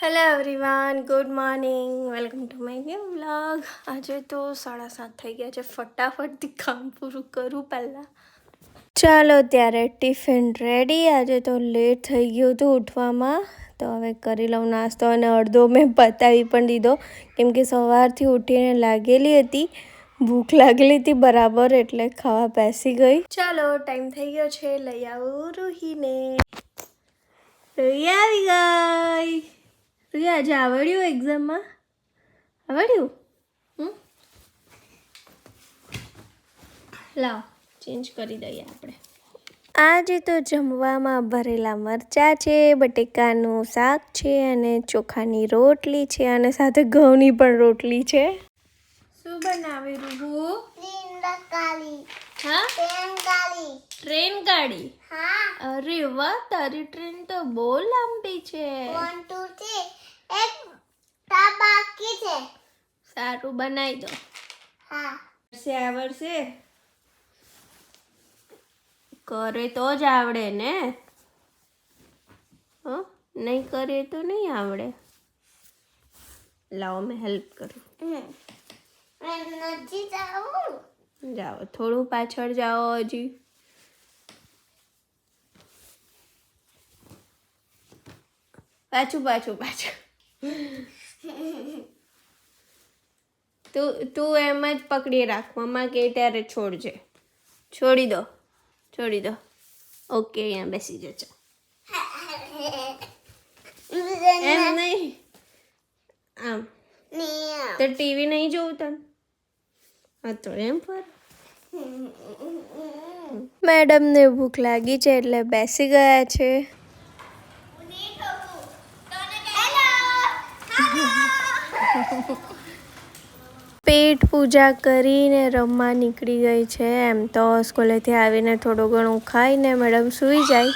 Hello everyone good morning welcome to my new vlog આજે તો સાડા સાત થઈ ગયા છે. ફટાફટથી કામ પૂરું કરું પહેલાં. ચાલો ત્યારે ટિફિન રેડી આજે તો લેટ થઈ ગયું હતું ઉઠવામાં. તો હવે કરી લઉં નાસ્તો અને અડધો મેં બતાવી પણ દીધો. કેમ કે સવારથી ઉઠીને લાગેલી હતી. ભૂખ લાગેલી હતી બરાબર, એટલે ખાવા બેસી ગઈ. ચાલો ટાઈમ થઈ ગયો છે. લઈ આવું રૂહીને. રૂહી આવી ગઈ રૂહી આજે આવડ્યું એક્ઝામમાં આવડ્યું? હમ? લાવ ચેન્જ કરી દઈએ આપણે. આજે તો જમવામાં ભરેલા મરચાં છે બટેકાનું શાક છે અને ચોખાની રોટલી છે અને સાથે ઘઉંની પણ રોટલી છે. શું બનાવી રૂહુ કાલી હા? ટ્રેન ગાડી હા. અરે વાહ તારી ટ્રેન તો બહુ લાંબી છે. વન ટુ થ્રી એક તા બાકી છે. સારું બનાવી દો. હા. આવડશે આવડશે? કરે તો જ આવડે ને? હો નહીં કરે તો નહીં આવડે. લાવો મેં હેલ્પ કરું. નજીક આવું. જાઓ થોડું પાછળ જાઓ હજી પાછું પાછું પાછું તું તું એમ જ પકડી રાખ મમ્મા કે ત્યારે છોડજે. છોડી દો છોડી દો. ઓકે અહીંયા બેસી જજો. એમ નહીં? આમ. તો ટીવી નહીં જોવું તને? હા તો એમ પર મેડમને ભૂખ લાગી છે એટલે બેસી ગયા છે. પેટ પૂજા કરીને રમવા નીકળી ગઈ છે. એમ તો સ્કૂલેથી આવીને થોડું ઘણું ખાઈને મેડમ સૂઈ જાય.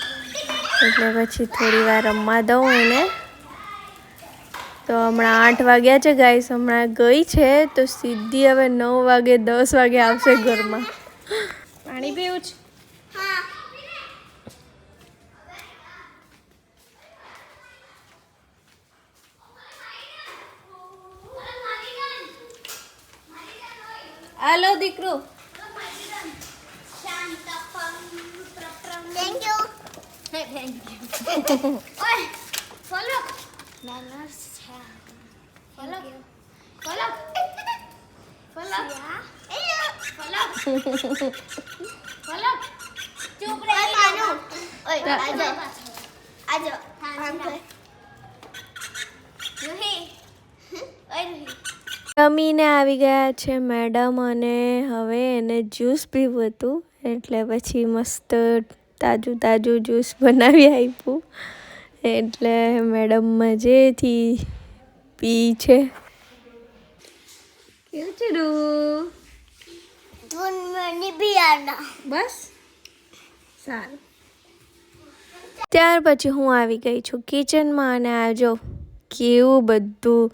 એટલે પછી થોડી વાર રમવા દઉં એને. તો હમણાં આઠ વાગ્યા છે ગાઈસ હમણાં ગઈ છે તો સીધી હવે નવ વાગે દસ વાગે આવશે ઘરમાં. પાણી પીવું છે? હાલો દીકરો. થેન્ક યુ ઓય ફોલો મેનર્સ છે follow follow follow follow follow ચૂપ રહે માનુ ઓય આજો આજો આમ કર રૂહી ઓય રૂહી રમીને આવી ગયા છે મેડમ અને હવે એને જ્યુસ પીવું હતું. એટલે પછી મસ્ત તાજું તાજું જ્યુસ બનાવી આપ્યું. એટલે મેડમ મજેથી પી છે. કેવું બસ? સારું. ત્યાર પછી હું આવી ગઈ છું કિચનમાં અને આ જો કેવું બધું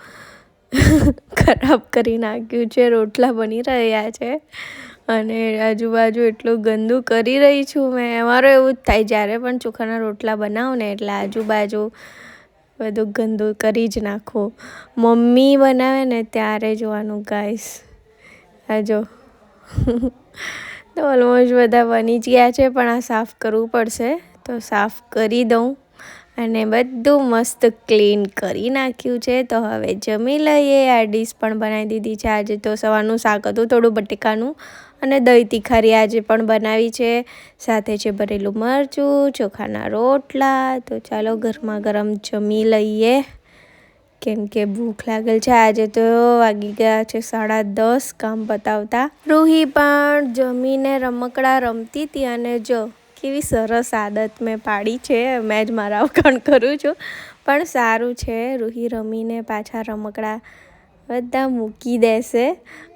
ખરાબ કરી નાખ્યું છે. રોટલા બની રહ્યા છે. અને આજુબાજુ એટલું ગંદુ કરી રહી છું મેં. અમારો એવું જ થાય, જ્યારે પણ ચોખાના રોટલા બનાવું ને એટલે આજુબાજુ બધું ગંદુ કરી જ નાખું. મમ્મી બનાવે ને ત્યારે જોવાનું ગાઈસ આ જો. તો ઓલમોસ્ટ બધા બની જ ગયા છે, પણ આ સાફ કરવું પડશે. તો સાફ કરી દઉં અને બધું મસ્ત ક્લીન કરી નાખ્યું છે. તો હવે જમી લઈએ. આ ડીશ પણ બનાવી દીધી છે. આજે તો સવારનું શાક હતું, થોડું બટેકાનું. અને દહીં તીખારી આજે પણ બનાવી છે. સાથે છે ભરેલું મરચું, ચોખાના રોટલા. તો ચાલો ગરમા ગરમ જમી લઈએ. કેમ કે ભૂખ લાગેલ છે. આજે તો વાગી ગયા છે સાડા દસ, કામ બતાવતા રૂહી પણ જમીને રમકડા રમતી હતી અને જો, કેવી સરસ આદત મેં પાડી છે. મેં જ મારા વખાણ કરું છું. પણ સારું છે. રૂહી રમીને પાછા રમકડા બધા મૂકી દેશે.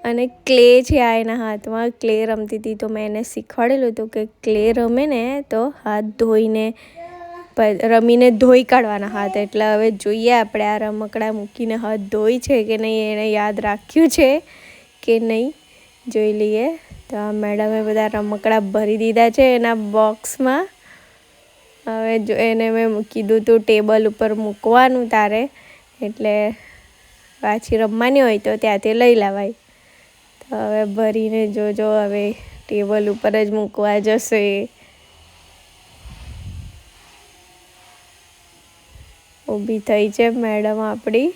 અને ક્લે છે આ એના હાથમાં? ક્લે રમતી હતી તો મેં એને શીખવાડેલું હતું કે ક્લે રમે ને તો હાથ ધોઈને રમીને ધોઈ કાઢવાના હાથ. એટલે હવે જોઈએ આપણે આ રમકડા મૂકીને હાથ ધોઈ છે કે નહીં એણે યાદ રાખ્યું છે કે નહીં? જોઈ લઈએ. તો આ મેડમે બધા રમકડા ભરી દીધા છે એના બોક્સમાં. હવે જો એને મેં કીધું હતું ટેબલ ઉપર મૂકવાનું તારે. એટલે પાછી રમવાની હોય તો ત્યાંથી લઈ લેવાય. તો હવે ભરીને જોજો, હવે ટેબલ ઉપર જ મૂકવા જશે. ઊભી થઈ છે મેડમ આપણી.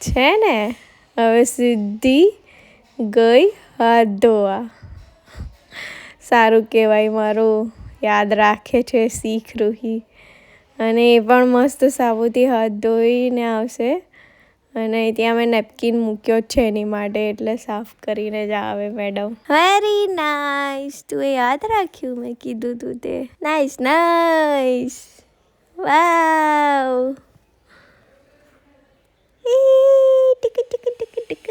છે ને? હવે સીધી ગઈ હાથ ધોવા. સારું કહેવાય મારું. યાદ રાખે છે શીખ રૂહી. અને એ પણ મસ્ત સાબુથી હાથ ધોઈને આવશે. અને ત્યાં મેં નેપકિન મૂક્યો જ છે એની માટે, એટલે સાફ કરીને જ આવે મેડમ. વેરી નાઇસ તું એ યાદ રાખ્યું? મેં કીધું તું તે. Nice nice wow tick tick tick tick.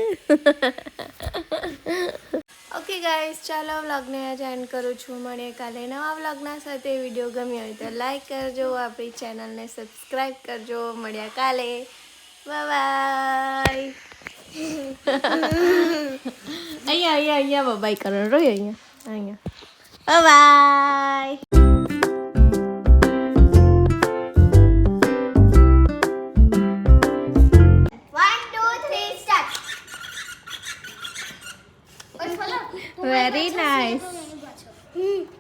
Okay guys ચાલો વ્લોગને આજે એન્ડ કરું છું. મળીએ કાલે નવા વ્લોગના સાથે. વીડિયો ગમ્યો હોય તો લાઈક કરજો આપણી ચેનલને સબસ્ક્રાઈબ કરજો. મળ્યા કાલે. બાય અહીંયા અહીંયા અહીંયા બાય કરો રોય અહીંયા અહીંયા. બાય બોલો. Very nice hmm. હમ.